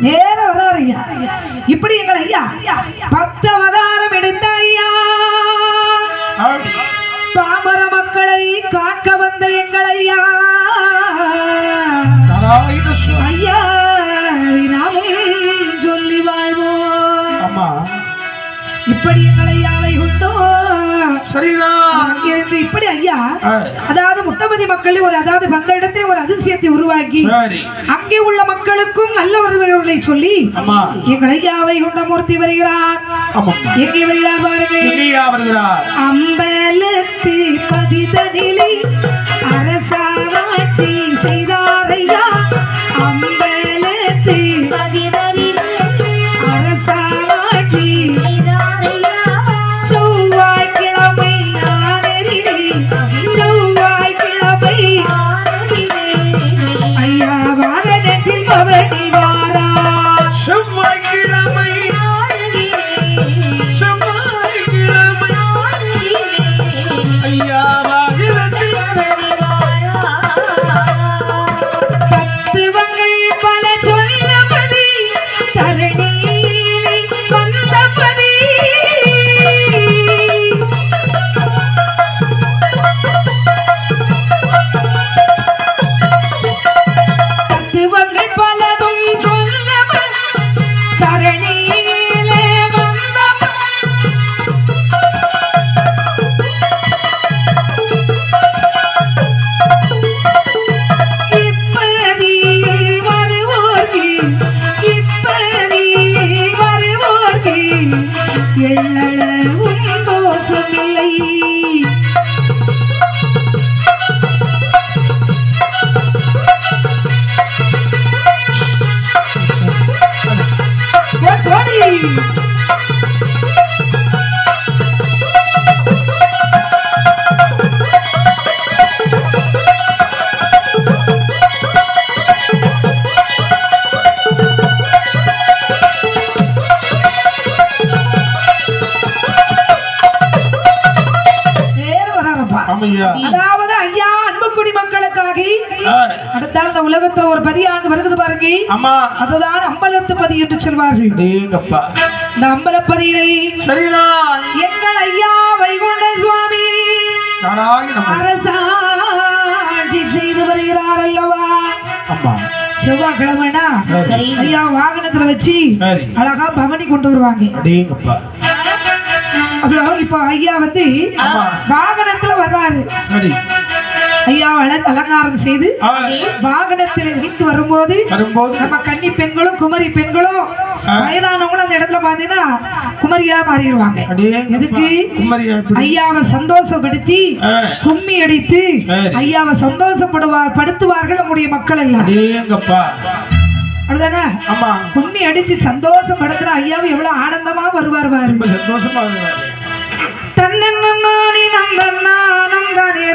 நேர ஐயா இப்படி எங்கள் ஐயா பக்த அவதாரம் எடுத்த ஐயா. பாமர மக்களை காக்க வந்த எங்கள் ஐயா. ஐயா சொல்லி வாழ்வோம் இப்படி எங்கள் ஐயாவை கொண்டோம் அங்கிருந்து இப்படி ஐயா அதாவது முட்டமதி மக்கள் ஒரு அதாவது வந்த இடத்துல ஒரு அதிசயத்தை உருவாக்கி அங்கே உள்ள மக்களுக்கும் நல்ல வருவர்களை சொல்லி எங்கள் ஐயாவை கொண்ட மூர்த்தி வருகிறார் எங்கே வருகிறார் பாருங்கள். அம்பலத்து பதிதனிலை அரசாட்சி செய்தாரையா அம்பலத்து எள்ளளவும் தோஷமில்லை போடி நேர அதாவது ஐயா அன்புக்குடி மக்களுக்காக ஆ, அடுத்தால் இந்த உலகத்துல ஒரு பதியாண்டு வருகிறது பாருங்க. அதுதான் அம்பலத்து பதி என்று சொல்வார்கள். இந்த அம்பலப்பதியினை சரிதான் எங்கள் ஐயா வைகுண்ட சுவாமி அரசாட்சி செய்து வருகிறார் அல்லவா? அம்மா. செவ்வாய்க்கிழமைனா. ஐயா வாகனத்துல வச்சு அழகா பவனி கொண்டு வருவாங்க. அப்புறம் இப்போ ஐயா வந்து. வாகனத்துல வர்றாரு சரி ஐயா அல- அலங்காரம் செய்து வாகனத்தில் இணைத்து வரும்போது நம்ம கன்னி பெண்களும் குமரி பெண்களும். வயதானவங்களும் அந்த இடத்துல பாத்தீங்கன்னா குமரியா மாறிடுவாங்க. எதுக்கு? ஐயாவை சந்தோஷப்படுத்தி கும்மி அடித்து. ஐயாவை சந்தோஷப்படுவார் படுத்துவார்கள் நம்முடைய மக்கள் எல்லாம் அப்படிதானே ஆமா. கும்மி அடிச்சு சந்தோஷம் படுத்துற ஐயாவும் எவ்வளவு ஆனந்தமா வருவார் பாரு. சந்தோஷமா வருவார். தன்னி நம்ம